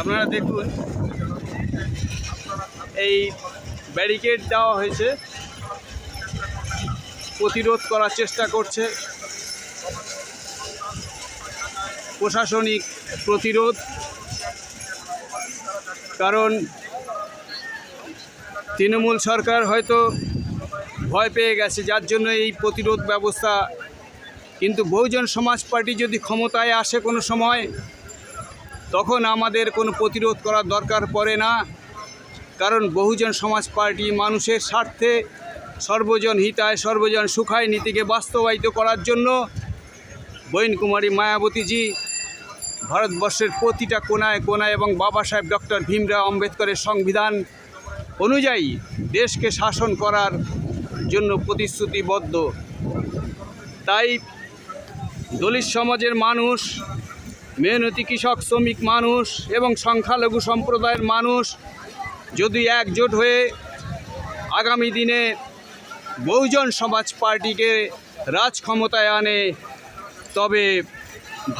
আপনারা দেখুন, এই ব্যারিকেড দেওয়া হয়েছে। প্রতিরোধ করার চেষ্টা করছে। প্রশাসনিক প্রতিরোধ। কারণ তৃণমূল সরকার হয়তো ভয় পেয়ে গেছে, যার জন্য এই প্রতিরোধ ব্যবস্থা। কিন্তু বহুজন সমাজ পার্টি যদি ক্ষমতায় আসে কোনো সময় তখন আমাদের কোনো প্রতিরোধ করার দরকার পড়ে না। কারণ বহুজন সমাজ পার্টি মানুষের স্বার্থে সর্বজন হিতায়, সর্বজন সুখায় নীতিকে বাস্তবায়িত করার জন্য বৈন কুমারী মায়াবতীজি ভারতবর্ষের প্রতিটা কোনায় কোনায় এবং বাবা সাহেব ডক্টর ভীমরাও আম্বেদকরের সংবিধান অনুযায়ী দেশকে শাসন করার জন্য প্রতিশ্রুতিবদ্ধ। তাই দলিত সমাজের মানুষ মেহনতি কৃষক, শ্রমিক মানুষ এবং সংখ্যালঘু সম্প্রদায়ের মানুষ যদি একজোট হয়ে আগামী দিনে বহুজন সমাজ পার্টিকে রাজ ক্ষমতায় আনে, তবে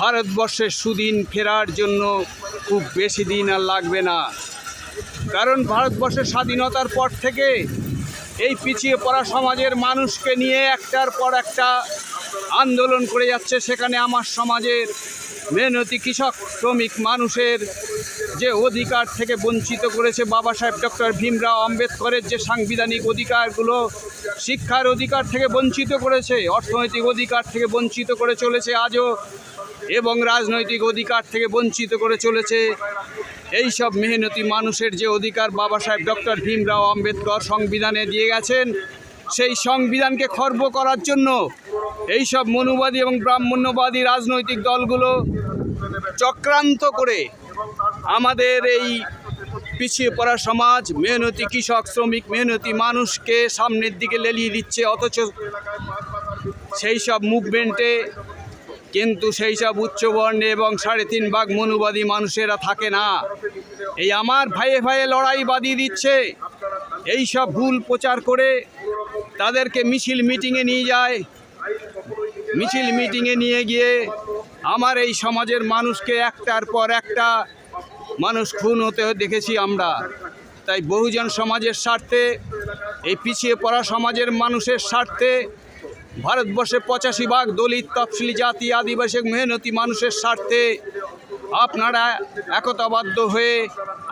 ভারতবর্ষের সুদিন ফেরার জন্য খুব বেশি দিন আর লাগবে না। কারণ ভারতবর্ষের স্বাধীনতার পর থেকে এই পিছিয়ে পড়া সমাজের মানুষকে নিয়ে একটার পর একটা আন্দোলন করে যাচ্ছে সেখানে আমার সমাজের মেহনতি কৃষক, শ্রমিক, মানুষের যে অধিকার থেকে বঞ্চিত করেছে বাবা সাহেব ডক্টর ভীমরাও আম্বেদকরের যে সাংবিধানিক অধিকারগুলো, শিক্ষার অধিকার থেকে বঞ্চিত করেছে, অর্থনৈতিক অধিকার থেকে বঞ্চিত করে চলেছে আজও, এবং রাজনৈতিক অধিকার থেকে বঞ্চিত করে চলেছে। এই সব মেহনতি মানুষের যে অধিকার বাবা সাহেব ডক্টর ভীমরাও আম্বেদকর সংবিধানে দিয়ে গেছেন। সেই সংবিধানকে খর্ব করার জন্য এই সব মনুবাদী এবং ব্রাহ্মণ্যবাদী রাজনৈতিক দলগুলো চক্রান্ত করে আমাদের এই পিছিয়ে পড়া সমাজ, মেহনতি কৃষক, শ্রমিক, মেহনতি মানুষকে সামনের দিকে লেলিয়ে দিচ্ছে, অথচ সেই সব মুভমেন্টে কিন্তু সেই সব উচ্চবর্ণে এবং সাড়ে তিন ভাগ মনুবাদী মানুষেরা থাকে না। এই আমার ভাইয়ে ভাইয়ে লড়াই বাদিয়ে দিচ্ছে। এই সব ভুল প্রচার করে তাদেরকে মিছিল মিটিংয়ে নিয়ে যায়। মিছিল মিটিংয়ে নিয়ে গিয়ে আমার এই সমাজের মানুষকে একটার পর একটা মানুষ খুন হতে দেখেছি আমরা। তাই বহুজন সমাজের স্বার্থে, এই পিছিয়ে পড়া সমাজের মানুষের স্বার্থে ভারতবর্ষে পঁচাশি ভাগ দলিত, তফসিলি জাতি, আদিবাসী, মেহনতি মানুষের স্বার্থে আপনারা একতাবদ্ধ হয়ে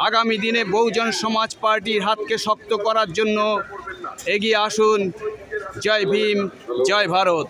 আগামী দিনে বহুজন সমাজ পার্টির হাতকে শক্ত করার জন্য এগিয়ে আসুন। জয় ভীম জয় ভারত।